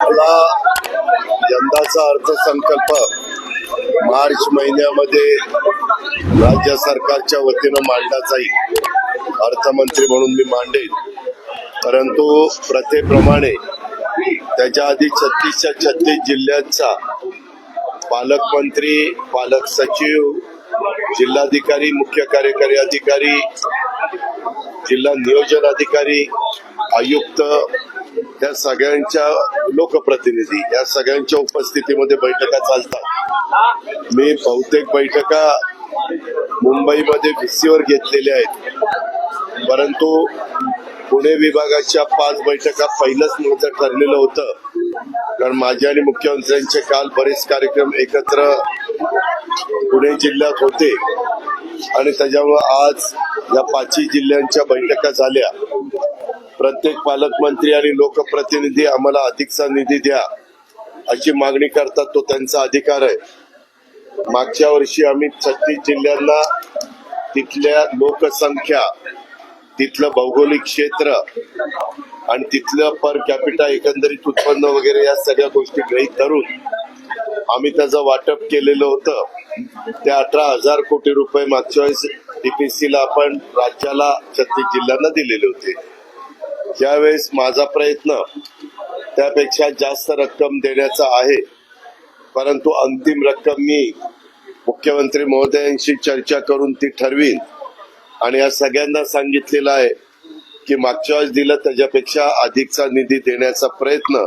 मला यंदाचा अर्थसंकल्प मार्च महिन्यामध्ये राज्य सरकारच्या वतीनं मांडला जाईल. अर्थमंत्री म्हणून मी मांडेन. परंतु प्रथेप्रमाणे त्याच्या आधी छत्तीसच्या छत्तीस जिल्ह्यांचा पालकमंत्री पालक सचिव जिल्हाधिकारी मुख्य कार्यकारी अधिकारी जिल्हा नियोजन अधिकारी आयुक्त या सगळ्यांच्या लोकप्रतिनिधी या सगळ्यांच्या उपस्थितीमध्ये बैठका चालतात. मी बहुतेक बैठका मुंबईमध्ये व्हीसीवर घेतलेल्या आहेत. परंतु पुणे विभागाच्या पाच बैठका पहिलंच माझं ठरलेलं होतं. कारण माझे आणि मुख्यमंत्र्यांचे काल बरेच कार्यक्रम एकत्र पुणे जिल्ह्यात होते. आणि त्याच्यामुळे आज या पाचही जिल्ह्यांच्या बैठका झाल्या. प्रत्येक पालकमंत्री आणि लोकप्रतिनिधी आम्हाला अधिकचा निधी द्या अशी मागणी करतात तो त्यांचा अधिकार आहे. मागच्या वर्षी आम्ही छत्तीस जिल्ह्यांना तिथल्या लोकसंख्या तिथलं भौगोलिक क्षेत्र आणि तिथलं पर कॅपिटा एकंदरीत उत्पन्न वगैरे या सगळ्या गोष्टी गृहीत धरून आम्ही त्याचं वाटप केलेलं होतं. त्या अठरा हजार कोटी रुपये मागच्या वेळेस डीपीसीला आपण राज्याला छत्तीस जिल्ह्यांना दिलेले होते. त्यावेळेस माझा प्रयत्न त्यापेक्षा जास्त रक्कम देण्याचा आहे परंतु अंतिम रक्कम मी मुख्यमंत्री महोदयांशी चर्चा करून ती ठरवीन. आणि या सगळ्यांना सांगितलेलं आहे की मागच्या वेळेस दिलं त्याच्यापेक्षा अधिकचा निधी देण्याचा प्रयत्न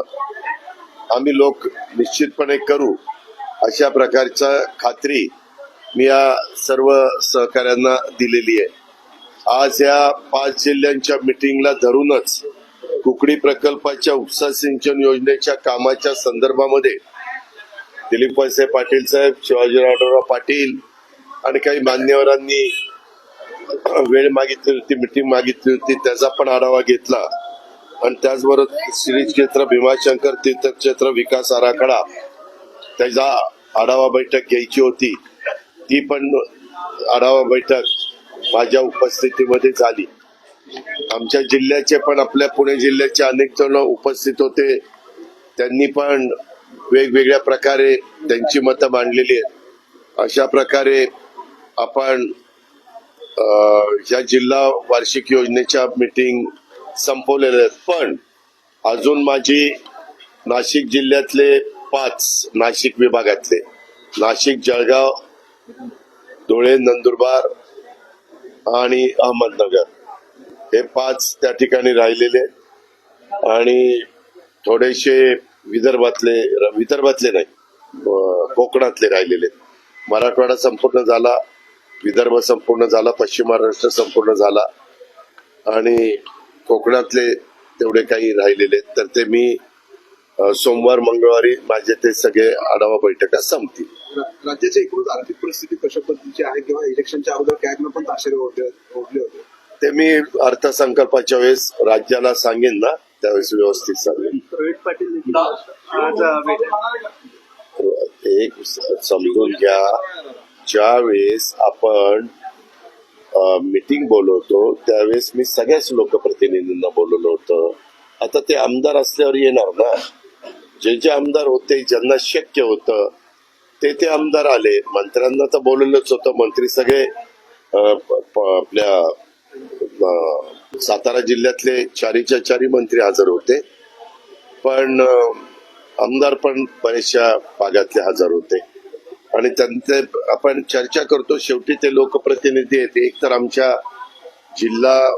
आम्ही लोक निश्चितपणे करू. अशा प्रकारचा खात्री मी या सर्व सहकाऱ्यांना दिलेली आहे. आज या पाच जिल्ह्यांच्या मिटिंगला धरूनच कुकडी प्रकल्पाच्या उपसा सिंचन योजनेच्या कामाच्या संदर्भामध्ये दिलीप पाटील साहेब शिवाजीरावराव पाटील आणि काही मान्यवरांनी वेळ मागितली होती मिटिंग मागितली होती त्याचा पण आढावा घेतला. आणि त्याचबरोबर श्री क्षेत्र भीमाशंकर तीर्थक्षेत्र विकास आराखडा त्याचा आढावा बैठक घ्यायची होती. ती पण आढावा बैठक माझ्या उपस्थितीमध्ये झाली. आमच्या जिल्ह्याचे पण आपल्या पुणे जिल्ह्याचे अनेक जण उपस्थित होते. त्यांनी पण वेगवेगळ्या प्रकारे त्यांची मतं मांडलेली आहेत. अशा प्रकारे आपण या जिल्हा वार्षिक योजनेच्या मीटिंग संपवलेल्या आहेत. पण अजून माझी नाशिक जिल्ह्यातले पाच नाशिक विभागातले नाशिक जळगाव धुळे नंदुरबार आणि अहमदनगर. हे पाच त्या ठिकाणी राहिलेले आणि थोडेसे विदर्भातले विदर्भातले नाही कोकणातले राहिलेले मराठवाडा संपूर्ण झाला विदर्भ संपूर्ण झाला पश्चिम महाराष्ट्र संपूर्ण झाला. आणि कोकणातले तेवढे काही राहिलेले तर ते मी सोमवार मंगळवारी माझे ते सगळे आढावा बैठका संपतील. राज्याची एकूणच आर्थिक परिस्थिती कशा पद्धतीची आहे किंवा इलेक्शनच्या अगोदर कॅगनं पण ताशेरे ओढले ओढले होते. ते मी अर्थसंकल्पाच्या वेळेस राज्याला सांगेन ना त्यावेळेस व्यवस्थित सांगेन. रोहित पाटील आज एक समजून घ्या ज्या वेळेस आपण मीटिंग बोलवतो त्यावेळेस मी सगळ्याच लोकप्रतिनिधींना बोलवलं होतं. आता ते आमदार असल्यावर येणार ना. जे जे आमदार होते ज्यांना शक्य होतं ते ते आमदार आले. मंत्र्यांना तर बोलवलंच होतं. मंत्री सगळे प- प- आपल्या सातारा जिल्ह्यातले चारीच्या चारी मंत्री हजर होते. पण आमदार पण बऱ्याचशा भागातले हजर होते. आणि त्यांचे आपण चर्चा करतो. शेवटी ते लोकप्रतिनिधी आहेत. एक तर आमच्या जिल्हा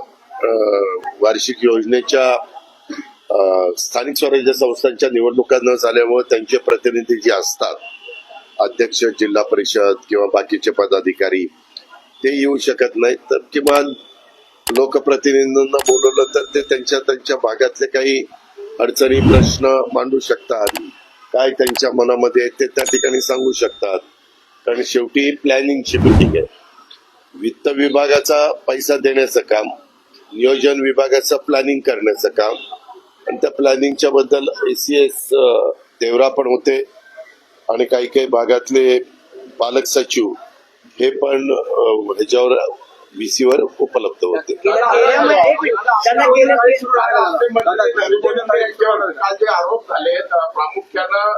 वार्षिक योजनेच्या स्थानिक स्वराज्य संस्थांच्या निवडणुका न झाल्यामुळे त्यांचे प्रतिनिधी जे असतात अध्यक्ष जिल्हा परिषद किंवा बाकीचे पदाधिकारी ते येऊ शकत नाहीत. तर किमान लोकप्रतिनिधींना बोलवलं तर ते त्यांच्या त्यांच्या भागातले काही अडचणी प्रश्न मांडू शकतात. काय त्यांच्या मनामध्ये ते त्या ठिकाणी सांगू शकतात. कारण शेवटी प्लॅनिंगची मिटिंग आहे. वित्त विभागाचा पैसा देण्याचं काम नियोजन विभागाचं प्लॅनिंग करण्याचं काम आणि त्या प्लॅनिंगच्या बद्दल एसीएस देवरा पण होते. आणि काही काही भागातले पालक सचिव हे पण ह्याच्यावर व्हीसीवर उपलब्ध होते. काल जे आरोप झाले प्रामुख्यानं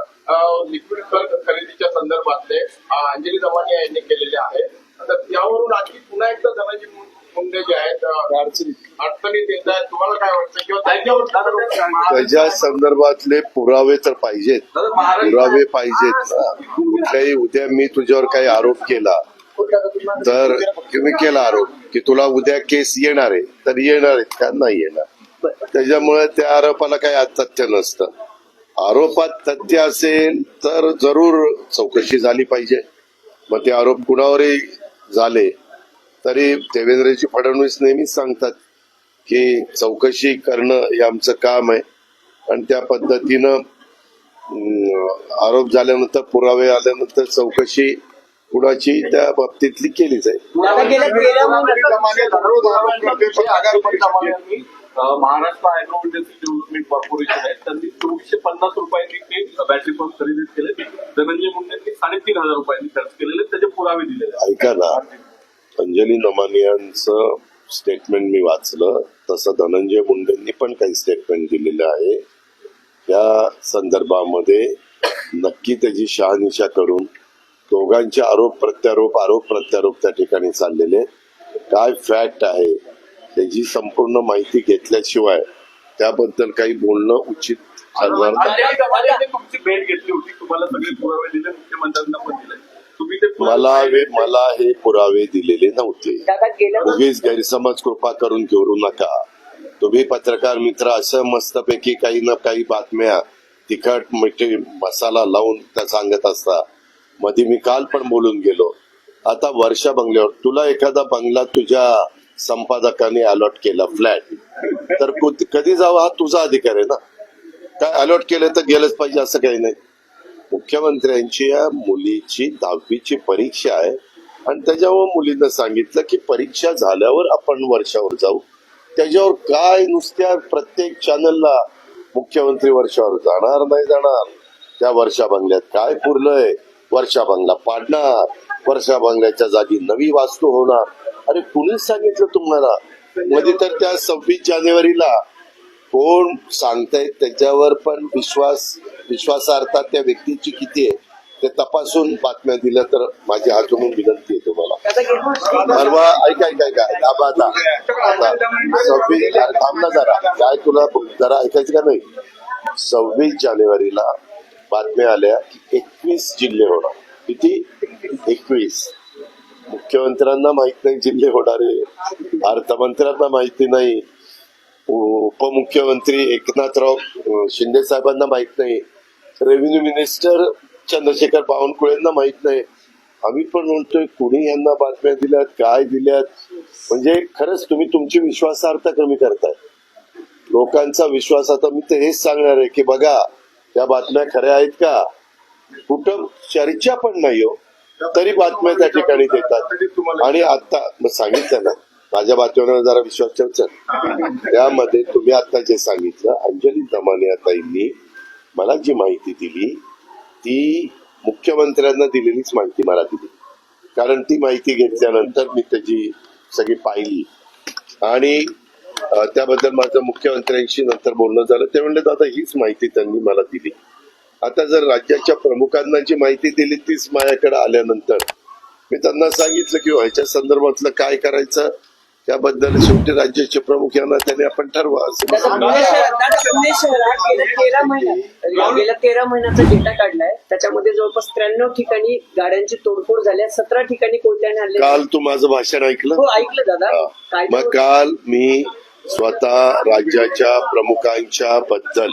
लिक्विड खरेदीच्या संदर्भातले अंजली दमानी यांनी केलेले आहेत. तर त्यावरून आणखी पुन्हा एकदा धनाजी मुं- मुंडे जे आहेत अ, अडचणीत येत आहेत तुम्हाला काय वाटतं? किंवा त्यांच्यावर त्याच्या संदर्भातले पुरावे तर पाहिजेत. पुरावे पाहिजेत. कुठल्याही उद्या मी तुझ्यावर काही आरोप केला तर तुम्ही केला आरोप की तुला उद्या केस येणार आहे तर येणार आहेत का नाही येणार. त्याच्यामुळे त्या आरोपाला काही आज तथ्य नसतं. आरोपात तथ्य असेल तर जरूर चौकशी झाली पाहिजे. मग ते आरोप कुणावरही झाले तरी देवेंद्रजी फडणवीस नेहमीच सांगतात की चौकशी करणं हे आमचं काम आहे. आणि त्या पद्धतीनं आरोप झाल्यानंतर पुरावे आल्यानंतर चौकशी कुणाची त्या बाबतीतली केली जाईल महाराष्ट्र इंडस्ट्री डेव्हलपमेंट कॉर्पोरेशन आहे त्यांनी चोवीसशे पन्नास रुपयांनी ते बॅटरी पंप खरेदी केले. धनंजय मुंडेंनी साडेतीन हजार रुपयांनी खर्च केलेले त्याचे पुरावे दिलेले आहेत. ऐका ना अंजली नमानियांचं स्टेटमेंट मी वाचलं. तसं धनंजय मुंडेंनी पण काही स्टेटमेंट दिलेलं आहे. या संदर्भामध्ये नक्की त्याची शहानिशा करून दोघांचे आरोप प्रत्यारोप आरोप प्रत्यारोप त्या ठिकाणी चाललेले काय फॅक्ट आहे त्याची संपूर्ण माहिती घेतल्याशिवाय त्याबद्दल काही बोलणं उचित ठरणार नाही. भेट घेतली होती तुम्हाला सगळे पुरावे दिले मुख्यमंत्र्यांना पण दिले. मला हे- मला हे पुरावे दिलेले नव्हते. उगीच गैरसमज कृपा करून घेऊ नका. तुम्ही पत्रकार मित्र असं मस्तपैकी काही ना काही बातम्या तिखट मिठी मसाला लावून त्या सांगत असता. मध्ये मी काल पण बोलून गेलो. आता वर्षा बंगल्यावर. तुला एखादा बंगला तुझ्या संपादकाने अलॉट केला फ्लॅट तर कधी जावं हा तुझा अधिकार आहे ना? काय अलॉट केलं तर गेलंच पाहिजे असं काही नाही. मुख्यमंत्र्यांची या मुलीची दहावीची परीक्षा आहे. आणि त्याच्यावर मुलीनं सांगितलं की परीक्षा झाल्यावर आपण वर्षावर जाऊ. त्याच्यावर काय नुसत्या प्रत्येक चॅनलला मुख्यमंत्री वर्षावर जाणार नाही जाणार. त्या वर्षा बंगल्यात काय पुरलंय? वर्षा बंगला पाडणार. वर्षा बंगल्याच्या जागी नवी वास्तू होणार. अरे कुणीच सांगितलं तुम्हाला? मध्ये तर त्या सव्वीस जानेवारीला कोण सांगतायत त्याच्यावर पण विश्वास विश्वासार्हता त्या व्यक्तीची किती आहे ते तपासून बातम्या दिल्या तर माझी हातून विनंती आहे तुम्हाला. परवा ऐका ऐका ऐका दाबा आता. आता सव्वीस थांब ना जरा. काय तुला जरा ऐकायचं का नाही? सव्वीस जानेवारीला बातम्या आल्या की एकवीस जिल्हे होणार. किती? एकवीस. मुख्यमंत्र्यांना माहीत नाही जिल्हे होणारे. अर्थमंत्र्यांना माहिती नाही. उपमुख्यमंत्री एकनाथराव शिंदे साहेबांना माहीत नाही. रेव्हेन्यू मिनिस्टर चंद्रशेखर बावनकुळेंना माहीत नाही. आम्ही पण म्हणतोय कुणी यांना बातम्या दिल्यात काय दिल्यात? म्हणजे खरंच तुम्ही तुमची विश्वासार्हता कमी करताय. लोकांचा विश्वास आता मी तर हेच सांगणार आहे की बघा त्या बातम्या खऱ्या आहेत का? कुठं चर्चा पण नाही हो. तरी बातम्या त्या ठिकाणी देतात. आणि आता मग सांगितलं ना माझ्या बातम्यांवर जरा विश्वास ठेवचा. त्यामध्ये तुम्ही आता जे सांगितलं अंजली दमाने ताईंनी मला जी माहिती दिली ती मुख्यमंत्र्यांना दिलेलीच माहिती मला दिली. कारण ती माहिती घेतल्यानंतर मी त्याची सगळी पाहिली. आणि त्याबद्दल माझं मुख्यमंत्र्यांशी नंतर बोलणं झालं. ते म्हणलं दादा हीच माहिती त्यांनी मला दिली. आता जर राज्याच्या प्रमुखांना जी माहिती दिली तीच माझ्याकडे आल्यानंतर मी त्यांना सांगितलं की हो, ह्याच्या संदर्भातलं काय करायचं? त्याबद्दल शेवटी राज्याचे प्रमुख यांना त्याने आपण ठरवा असं गेल्या तेरा महिन्याचा डेटा काढलाय. त्याच्यामध्ये जवळपास त्र्याण्णव ठिकाणी गाड्यांची तोडफोड झाल्या सतरा ठिकाणी कोयत्याने काल तू माझं भाषण ऐकलं? हो ऐकलं दादा. मग काल मी स्वतः राज्याच्या प्रमुखांच्या बद्दल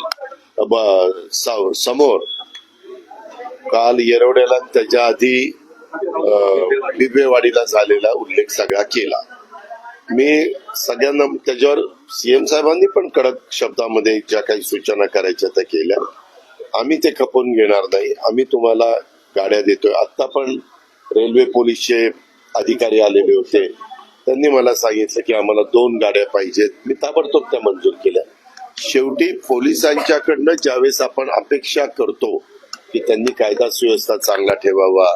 समोर काल येरवड्याला त्याच्या आधी अं, बिबवेवाडीला झालेला उल्लेख सगळा केला. मी सगळ्यांना त्याच्यावर सीएम साहेबांनी पण कडक शब्दामध्ये ज्या काही सूचना करायच्या त्या केल्या. आम्ही ते खपवून घेणार नाही. आम्ही तुम्हाला गाड्या देतोय. आता पण रेल्वे पोलीसचे अधिकारी आलेले होते. त्यांनी मला सांगितलं की आम्हाला दोन गाड्या पाहिजेत. मी ताबडतोब त्या मंजूर केल्या. शेवटी पोलिसांच्याकडनं ज्यावेळेस आपण अपेक्षा करतो की त्यांनी कायदा सुव्यवस्था चांगला ठेवावा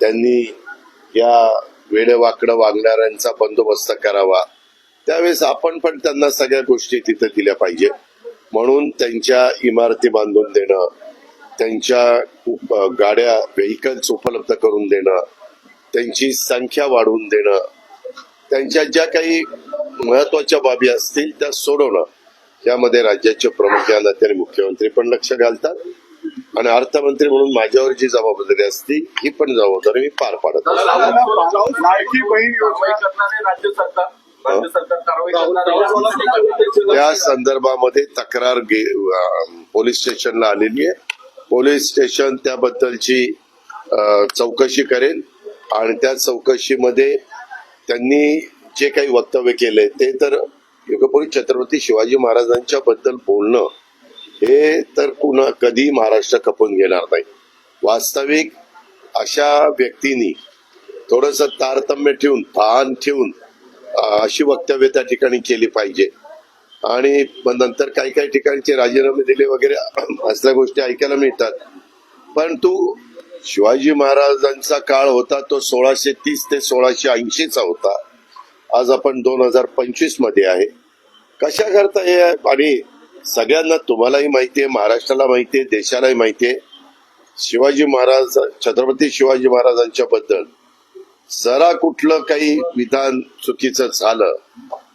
त्यांनी या वेडवाकडं वागणाऱ्यांचा बंदोबस्त करावा. त्यावेळेस आपण पण त्यांना सगळ्या गोष्टी तिथे दिल्या पाहिजे. म्हणून त्यांच्या इमारती बांधून देणं त्यांच्या गाड्या व्हेकल्स उपलब्ध करून देणं त्यांची संख्या वाढवून देणं त्यांच्या ज्या काही महत्त्वाच्या बाबी असतील त्या सोडवणं यामध्ये राज्याचे प्रमुख या नात्याने मुख्यमंत्री पण लक्ष घालतात आणि अर्थमंत्री म्हणून माझ्यावर जी जबाबदारी असते ही पण जबाबदारी मी पार पाडत त्या संदर्भामध्ये तक्रार पोलीस स्टेशनला आलेली आहे पोलीस स्टेशन त्याबद्दलची चौकशी करेल आणि त्या चौकशीमध्ये त्यांनी जे काही वक्तव्य केले ते तर युगपुरी छत्रपती शिवाजी महाराजांच्या बद्दल बोलणं हे तर पुन्हा कधी महाराष्ट्र खपून घेणार नाही. वास्तविक अशा व्यक्तींनी थोडस तारतम्य ठेवून भान ठेवून अशी वक्तव्य त्या ठिकाणी केली पाहिजे. आणि नंतर काही काही ठिकाणचे राजीनामे दिले वगैरे असल्या गोष्टी ऐकायला मिळतात. परंतु शिवाजी महाराजांचा काळ होता तो सोळाशे तीस ते सोळाशे ऐंशीचा होता. आज आपण दोन हजार पंचवीसमध्ये आहे. कशा करता हे आणि सगळ्यांना तुम्हालाही माहिती आहे महाराष्ट्राला माहिती आहे देशालाही माहिती आहे. शिवाजी महाराज छत्रपती शिवाजी महाराजांच्या बद्दल जरा कुठलं काही विधान चुकीचं झालं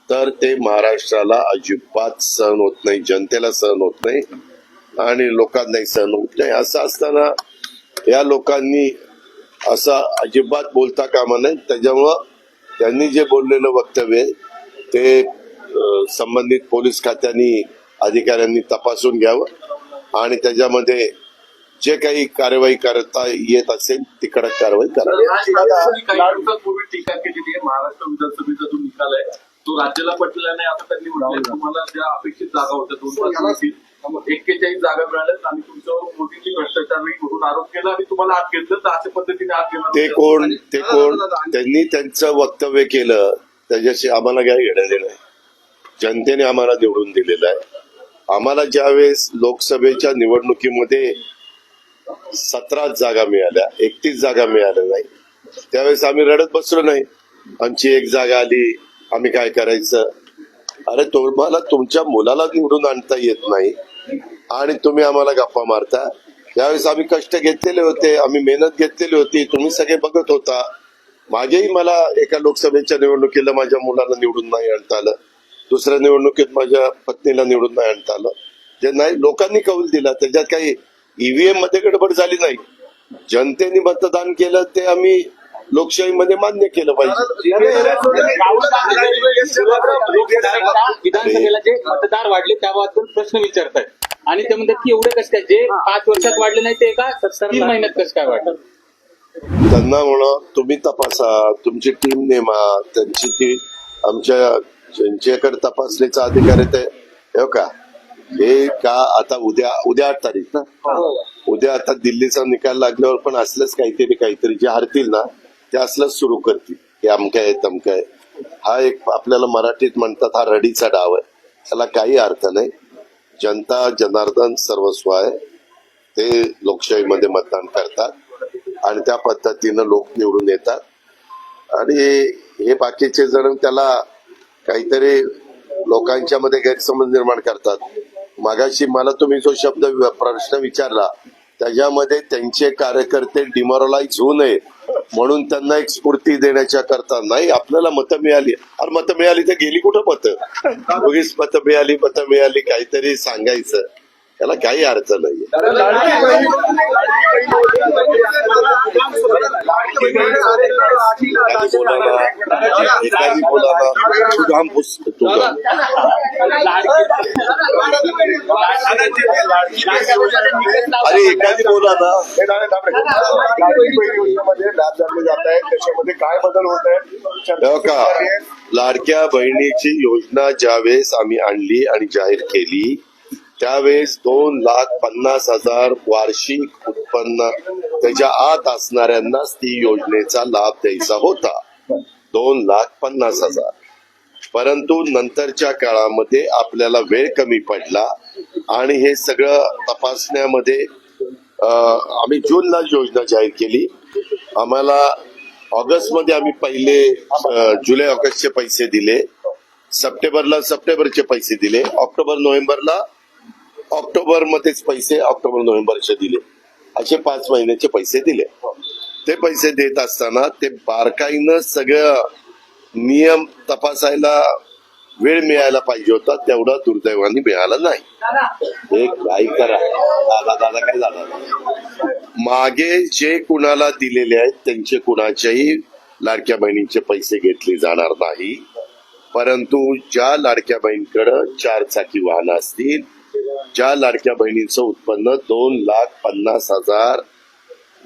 तर ते महाराष्ट्राला अजिबात सहन होत नाही जनतेला सहन होत नाही आणि लोकांनाही सहन होत नाही. असं असताना या लोकांनी असं अजिबात बोलता कामा नये. त्याच्यामुळं त्यांनी जे बोललेलं वक्तव्य ते संबंधित पोलीस खात्यांनी अधिकाऱ्यांनी तपासून घ्यावं आणि त्याच्यामध्ये जे काही कारवाई करता येत असेल ती कडक कारवाई करावी काही दिवसांपूर्वी टीका केलेली आहे. महाराष्ट्र विधानसभेचा जो निकाल आहे तो राज्याला पटलेला नाही. असं त्यांनी म्हटलंय तुम्हाला ज्या अपेक्षित जागा होत्या दोन एक्केचाळीस जागा मिळाल्यात आणि तुमच्यावर मोदींनी भ्रष्टाचार नाही म्हणून आरोप केला आणि तुम्हाला आत घेतलं. तर अशा पद्धतीने आत घेणार ते कोण ते कोण त्यांनी त्यांचं वक्तव्य केलं. त्याच्याशी आम्हाला काय घेणं देणं जनतेने आम्हाला निवडून दिलेलं आहे. आम्हाला ज्यावेळेस लोकसभेच्या निवडणुकीमध्ये सतरा जागा मिळाल्या एकतीस जागा मिळाल्या नाही त्यावेळेस आम्ही रडत बसलो नाही. आमची एक जागा आली आम्ही काय करायचं? अरे तुम्हाला तुमच्या मुलाला निवडून आणता येत नाही आणि तुम्ही आम्हाला गप्पा मारता. त्यावेळेस आम्ही कष्ट घेतलेले होते आम्ही मेहनत घेतलेली होती तुम्ही सगळे बघत होता. मागेही मला एका लोकसभेच्या निवडणुकीला माझ्या मुलाला निवडून नाही आणता आलं. दुसऱ्या निवडणुकीत माझ्या पत्नीला निवडून नाही आणता आलं. जे नाही लोकांनी कौल दिला. त्याच्यात काही ईव्हीएममध्ये गडबड झाली नाही. जनतेने मतदान केलं ते आम्ही लोकशाहीमध्ये मान्य केलं पाहिजे. विधानसभेला जे मतदार वाढले त्याबद्दल प्रश्न विचारतायत. आणि ते म्हणतात की एवढे कसं काय? जे पाच वर्षात वाढले नाही ते का? तीन महिन्यात कसं काय वाढलं? त्यांना म्हणा तुम्ही तपासा तुमची टीम नेमा त्यांची ती आमच्या ज्यांच्याकडे तपासणीचा अधिकार आहे ते हे का? हे का आता उद्या उद्या आठ तारीख ना? उद्या आता दिल्लीचा निकाल लागल्यावर पण असलंच काहीतरी काहीतरी जे हरतील ना ते असलंच सुरू करतील. की अमकं आहे तमकं आहे हा एक आपल्याला मराठीत म्हणतात हा रडीचा डाव आहे. त्याला काही अर्थ नाही. जनता जनार्दन सर्वस्व आहे. ते लोकशाहीमध्ये मतदान करतात आणि त्या पद्धतीनं लोक निवडून येतात. आणि हे बाकीचे जण त्याला काहीतरी लोकांच्या मध्ये गैरसमज निर्माण करतात. मागाशी मला तुम्ही जो शब्द प्रश्न विचारला त्याच्यामध्ये त्यांचे कार्यकर्ते डिमॉरलाइज होऊ नये म्हणून त्यांना एक स्फूर्ती देण्याच्या करता नाही आपल्याला मतं मिळाली. अरे मतं मिळाली तर गेली कुठं मतं? मतं मिळाली मतं मिळाली काहीतरी सांगायचं. त्याला काही अर्थ नाही अरे एखादी बोला ना जात आहेत त्याच्यामध्ये काय बदल होत आहेत का? लाडक्या बहिणीची योजना ज्यावेळेस आम्ही आणली आणि जाहीर केली त्यावेळेस दोन लाख पन्नास हजार वार्षिक उत्पन्न त्याच्या आत असणाऱ्यांनाच ती योजनेचा लाभ द्यायचा होता. दोन लाख पन्नास हजार. परंतु नंतरच्या काळामध्ये आपल्याला वेळ कमी पडला आणि हे सगळं तपासण्यामध्ये आम्ही जूनला योजना जाहीर केली. आम्हाला ऑगस्टमध्ये आम्ही पहिले जुलै ऑगस्टचे पैसे दिले. सप्टेंबरला सप्टेंबरचे पैसे दिले. ऑक्टोबर नोव्हेंबरला ऑक्टोबर मध्येच पैसे ऑक्टोबर नोव्हेंबरचे दिले. असे पाच महिन्याचे पैसे दिले. ते पैसे देत असताना ते बारकाईनं सगळं नियम तपासायला वेळ मिळायला पाहिजे होता. तेवढा दुर्दैवाने मिळाला नाही. एक काही करा. दादा दादा काय दादा? मागे जे कुणाला दिलेले आहेत त्यांचे कुणाच्याही लाडक्या बहिणींचे पैसे घेतले जाणार नाही. परंतु ज्या लाडक्या बहिणीकडं चार चाकी वाहनं असतील ज्या लाडक्या बहिणीचं उत्पन्न दोन लाख पन्नास हजार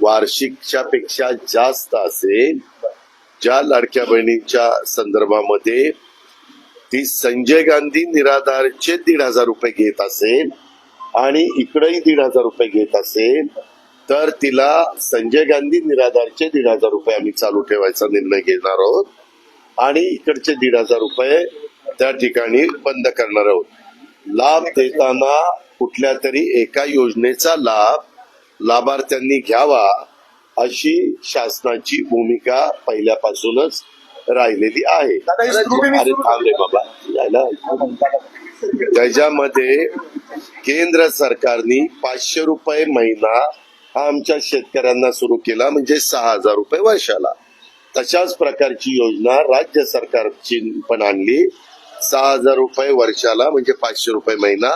वार्षिकच्या पेक्षा जास्त असेल ज्या लाडक्या बहिणीच्या संदर्भामध्ये ती संजय गांधी निराधारचे दीड हजार रुपये घेत असेल आणि इकडेही दीड हजार रुपये घेत असेल तर तिला संजय गांधी निराधारचे दीड हजार रुपये आम्ही चालू ठेवायचा निर्णय घेणार आहोत. आणि इकडचे दीड हजार रुपये त्या ठिकाणी बंद करणार आहोत. लाभ देताना कुठल्या तरी एका योजनेचा लाभ लाभार्थ्यांनी घ्यावा अशी शासनाची भूमिका पहिल्यापासूनच राहिलेली आहे. अरे सुरू थांब रे बाबा. यायला त्याच्यामध्ये केंद्र सरकारने पाचशे रुपये महिना हा आमच्या शेतकऱ्यांना सुरू केला म्हणजे सहा हजार रुपये वर्षाला. तशाच प्रकारची योजना राज्य सरकारची पण आणली. सहा हजार रुपये वर्षाला म्हणजे पाचशे रुपये महिना.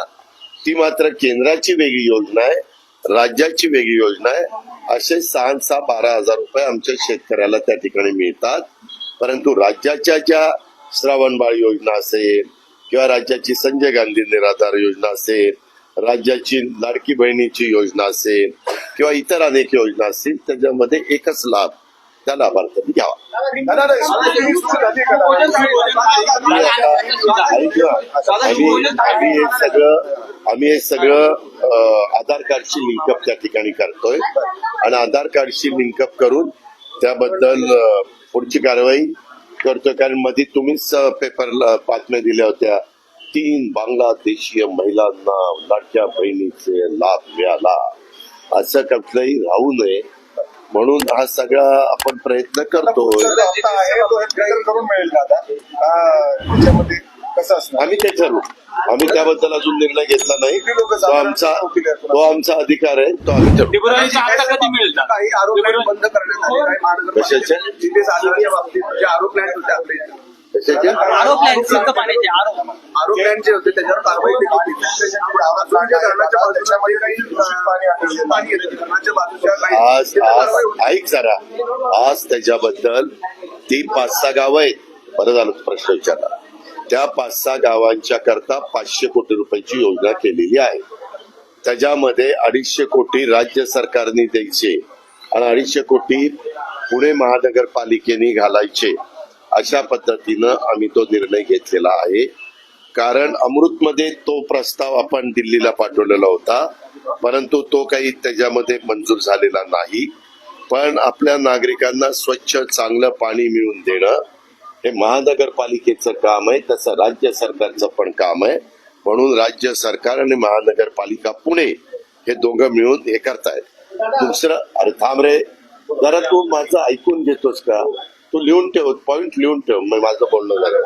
ती मात्र केंद्राची वेगळी योजना आहे राज्याची वेगळी योजना आहे. असे सहा सहा बारा हजार रुपये आमच्या शेतकऱ्याला त्या ठिकाणी मिळतात. परंतु राज्याच्या ज्या श्रावणबाळ योजना असेल किंवा राज्याची संजय गांधी निराधार योजना असेल राज्याची लाडकी बहिणीची योजना असेल किंवा इतर अनेक योजना असतील त्याच्यामध्ये एकच लाभ त्या लाभार्थ्यांनी घ्यावा. आम्ही हे सगळं आम्ही हे सगळं आधार कार्डशी लिंकअप त्या ठिकाणी करतोय. आणि आधार कार्डशी लिंकअप करून त्याबद्दल पुढची कारवाई करतोय. कारण मध्ये तुम्हीच पेपरला बातम्या दिल्या होत्या. तीन बांगलादेशीय महिलांना लाडक्या बहिणीचे लाभ मिळाला. असं कुठलंही राहू नये. म्हणून हा सगळा आपण प्रयत्न करतोय. पुढचा जो हप्ता आहे तो clear करून मिळेल दादा. आ, त्याच्यामध्ये कसं असणार? आम्ही ते ठरवू. आम्ही त्याबद्दल अजून निर्णय घेतला नाही. तो आमचा तो आमचा अधिकार आहे. तो आम्ही ठरवू. आरोप पाण्याचे आरोप. आरोप जे होते त्याच्यावर कारवाई आज आज. ऐक जरा. आज त्याच्याबद्दल ती पाच सहा गावं आहेत. बरं झालं तू प्रश्न विचारला. त्या पाच सहा गावांच्या करता पाचशे कोटी रुपयाची योजना केलेली आहे. त्याच्यामध्ये अडीचशे कोटी राज्य सरकारने द्यायचे आणि अडीचशे कोटी पुणे महानगरपालिकेने घालायचे. अशा पद्धतीनं आम्ही तो निर्णय घेतलेला आहे. कारण अमृतमध्ये तो प्रस्ताव आपण दिल्लीला पाठवलेला होता. परंतु तो काही त्याच्यामध्ये मंजूर झालेला नाही. पण आपल्या नागरिकांना स्वच्छ चांगलं पाणी मिळवून देणं हे महानगरपालिकेचं काम आहे. तसं राज्य सरकारचं पण काम आहे. म्हणून राज्य सरकार आणि महानगरपालिका पुणे हे दोघं मिळून हे करतायत. दुसरं अरे थांब रे. जरा तू माझं ऐकून घेतोस का? तू लिहून ठेव पॉइंट लिहून ठेव मग माझं बोलणं झालं.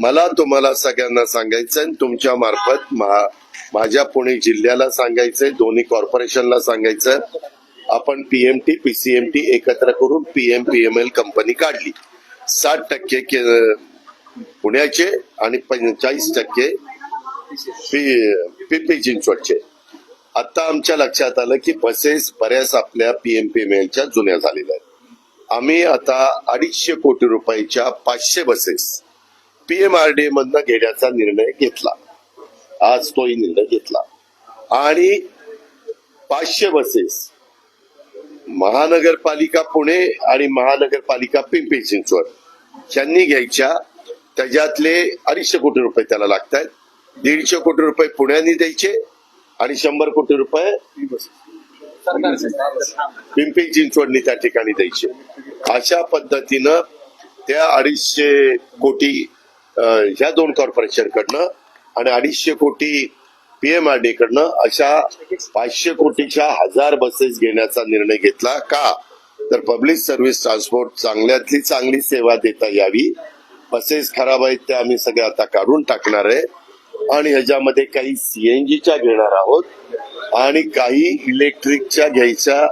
मला तुम्हाला सगळ्यांना सांगायचंय आणि तुमच्या मार्फत मा- माझ्या पुणे जिल्ह्याला सांगायचंय दोन्ही कॉर्पोरेशनला सांगायचं आपण पीएमटी पीसीएमटी एकत्र करून पीएम पीएमएल कंपनी काढली. साठ टक्के के- पुण्याचे आणि पंचेचाळीस टक्के पिंपरी चिंचवडचे आता आमच्या लक्षात आलं की बसेस बऱ्याच आपल्या पीएमपीएमएलच्या जुन्या झालेल्या आहेत. आम्ही आता अडीचशे कोटी रुपयाच्या पाचशे बसेस पीएमआरडीए मधनं घेण्याचा निर्णय घेतला. आज तोही निर्णय घेतला. आणि पाचशे बसेस महानगरपालिका पुणे आणि महानगरपालिका पिंपरी चिंचवड यांनी घ्यायच्या. त्याच्यातले अडीचशे कोटी रुपये त्याला लागत आहेत दीडशे कोटी रुपये पुण्याने द्यायचे आणि शंभर कोटी रुपये पिंपरी चिंचवडनी त्या ठिकाणी द्यायचे. अशा पद्धतीनं त्या अडीचशे कोटी ह्या दोन कॉर्पोरेशन कडनं आणि अडीचशे कोटी पीएमआरडी कडनं अशा पाचशे कोटीच्या हजार बसेस घेण्याचा निर्णय घेतला का? तर पब्लिक सर्व्हिस ट्रान्सपोर्ट चांगल्यातली चांगली सेवा देता यावी. बसेस खराब आहेत त्या आम्ही सगळ्या आता काढून टाकणार आहे. आणि ह्याच्यामध्ये काही सीएनजीच्या घेणार आहोत. आणि काही इलेक्ट्रिकच्या घ्यायचा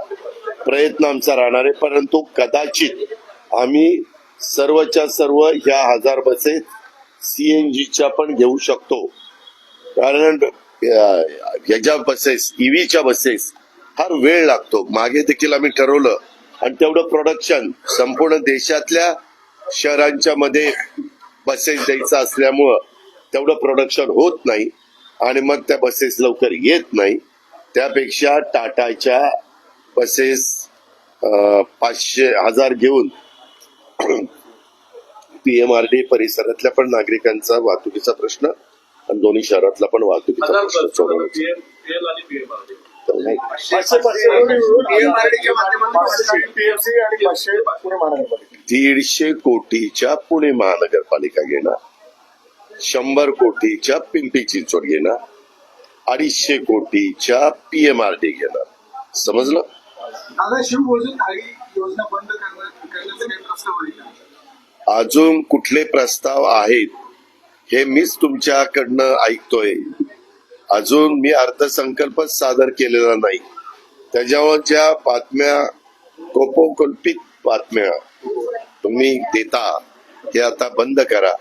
प्रयत्न आमचा राहणार आहे. परंतु कदाचित आम्ही सर्वच्या सर्व ह्या हजार बसेस सीएनजीच्या पण घेऊ शकतो. कारण ह्याच्या बसेस ईव्हीच्या बसेस फार वेळ लागतो. मागे देखील आम्ही ठरवलं. आणि तेवढं प्रोडक्शन संपूर्ण देशातल्या शहरांच्या मध्ये बसेस द्यायचं असल्यामुळं तेवढं प्रोडक्शन होत नाही. आणि मग त्या बसेस लवकर येत नाही. त्यापेक्षा टाटाच्या बसेस पाचशे हजार घेऊन पीएमआरडी परिसरातल्या पण नागरिकांचा वाहतुकीचा प्रश्न आणि दोन्ही शहरातला पण वाहतुकीचा प्रश्न सोडवण्याचा. दीडशे कोटीच्या पुणे महानगरपालिका घेणार. शंभर कोटीच्या पिंपरी चिंचवड घेणार. अडीचशे कोटीच्या घेणार. समजलं? करण्यात करण्याचा काही प्रस्ताव आहे का? अजून कुठले प्रस्ताव आहेत हे मीच तुमच्याकडनं ऐकतोय. अजून मी अर्थसंकल्पच सादर केलेला नाही. त्याच्यावर ज्या बातम्या कोपोकल्पित बातम्या तुम्ही देता हे आता बंद करा.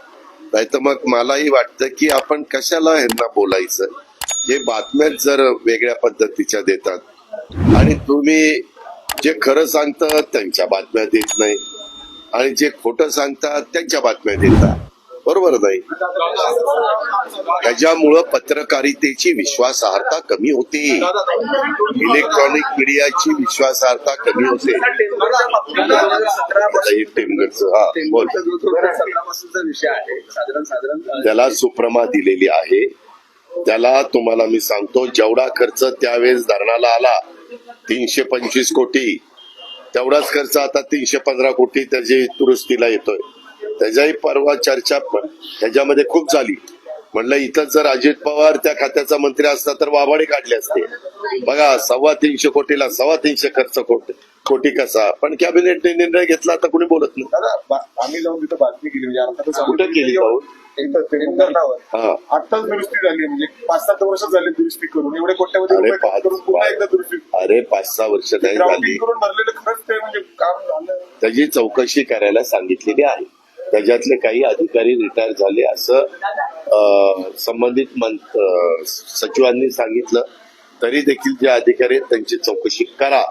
नाही तर मग मलाही वाटतं की आपण कशाला ह्यांना बोलायचं? हे बातम्याच जर वेगळ्या पद्धतीच्या देतात आणि तुम्ही जे खरं सांगतात त्यांच्या बातम्या देत नाही आणि जे खोटं सांगतात त्यांच्या बातम्या देतात. बरोबर नाही? त्याच्यामुळं पत्रकारितेची विश्वासार्हता कमी होते. इलेक्ट्रॉनिक मीडियाची विश्वासार्हता कमी होते. त्याला सुप्रमा दिलेली आहे. त्याला तुम्हाला मी सांगतो जेवढा खर्च त्यावेळेस धरणाला आला तीनशे पंचवीस कोटी. तेवढाच खर्च आता तीनशे पंधरा कोटी त्याची दुरुस्तीला येतोय. त्याच्याही परवा चर्चा ह्याच्यामध्ये खूप झाली. म्हणलं इथं जर अजित पवार त्या खात्याचा मंत्री असता तर वाबाडे काढले असते. बघा सव्वा तीनशे कोटीला सव्वा तीनशे खर्च कोटी कोटी कसा? पण कॅबिनेटने निर्णय घेतला आता कोणी बोलत नाही. आम्ही जाऊन तिथं बातमी केली म्हणजे कुठं केली हा. आत्ताच दुरुस्ती झाली म्हणजे पाच सात वर्ष झाली दुरुस्ती करून. एवढे कोट्यावधी अरे रुपये खर्च पाच करून पुन्हा एकदा दुरुस्ती अरे पाच सहा वर्ष नाही झाली. ग्राउंडिंग करून भरलेलं खरंच ते म्हणजे काम झालं. त्याची चौकशी करायला सांगितलेली आहे. त्याच्यातले काही अधिकारी रिटायर झाले असं अं, संबंधित अं, सचिवांनी सांगितलं. तरी देखील जे अधिकारी आहेत त्यांची चौकशी करा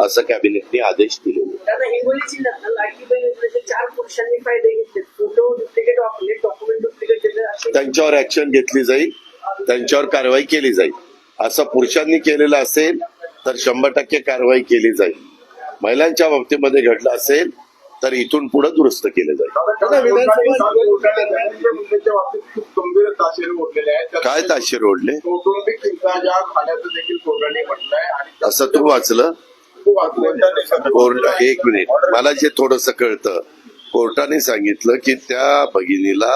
असं कॅबिनेटने आदेश दिलेले. दादा हिंगोली जिल्ह्यात लाडकी बहीण योजनेचे चार पुरुषांनी फायदे घेतले फोटो डुप्लिकेट वापरले डॉक्युमेंट डुप्लिकेट केले असे त्यांच्यावर ऍक्शन घेतली जाईल त्यांच्यावर कारवाई केली जाईल. असं पुरुषांनी केलेलं असेल तर शंभर टक्के कारवाई केली जाईल. महिलांच्या बाबतीमध्ये घडलं असेल तर इथून पुढे दुरुस्त केलं जाईल. ताशेरे काय ताशे रोडले कौटुंबिक हिंसाचार झाल्याचं देखील कोर्टाने म्हटलंय आणि असं तू वाचलं? कोर्ट एक मिनिट. मला जे थोडस कळतं कोर्टाने सांगितलं की त्या भगिनीला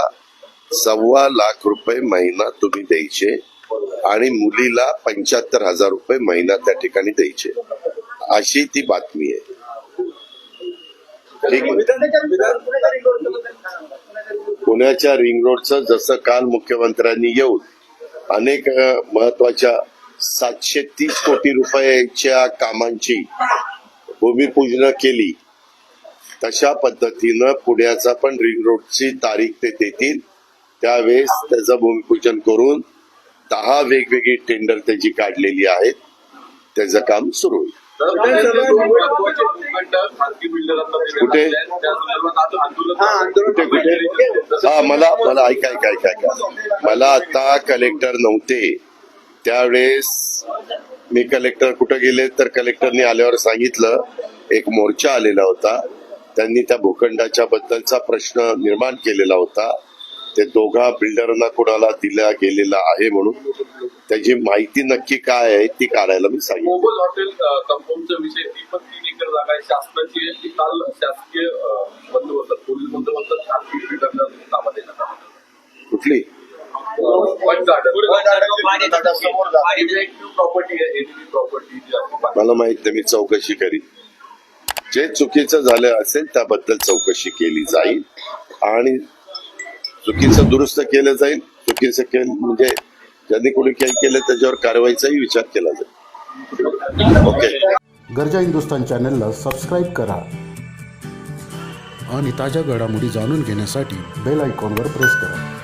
सव्वा लाख रुपये महिना तुम्ही द्यायचे आणि मुलीला पंच्याहत्तर हजार रुपये महिना त्या ठिकाणी द्यायचे. अशी ती बातमी आहे. ठीक पुण्याच्या रिंग रोडचं जसं काल मुख्यमंत्र्यांनी येऊन अनेक महत्त्वाच्या सातशे तीस कोटी रुपयाच्या कामांची भूमिपूजन केली तशा पद्धतीनं पुण्याचा पण रिंग रोडची तारीख ते देतील. त्यावेळेस त्याचं भूमिपूजन करून दहा वेगवेगळी टेंडर त्याची काढलेली आहेत. त्याचं काम सुरू होईल. कुठे? कुठे कुठे? हा मला मला ऐका ऐका ऐका ऐका. मला आता कलेक्टर नव्हते. त्यावेळेस मी कलेक्टर कुठं गेले तर कलेक्टरने आल्यावर सांगितलं एक मोर्चा आलेला होता. त्यांनी त्या भूखंडाच्या बद्दलचा प्रश्न निर्माण केलेला होता. ते दोघा बिल्डरांना कोणाला दिला गेलेला आहे म्हणून. त्याची माहिती नक्की काय आहे ती काढायला मी सांगितलं. मोगल हॉटेल कंपाऊंडचा विषय ती पण तीन एकर जागा आहे. शासनाची आहे. ती काल शासकीय अ, बंदोबस्तात पोलीस खासगी बिल्डरला ताब्यात देण्यात आलं. कुठली? मला माहीत नाही मी चौकशी करीन. जे चुकीचं झालं असेल त्याबद्दल चौकशी केली जाईल. आणि चुकीचं दुरुस्त केलं जाईल. चुकीचं केलं म्हणजे ज्यांनी कोणी काही केलं त्याच्यावर कारवाईचाही विचार केला जाईल. ओके. गरजा हिंदुस्तान चॅनलला सबस्क्राईब करा. आणि ताज्या घडामोडी जाणून घेण्यासाठी बेल आयकॉनवर प्रेस करा.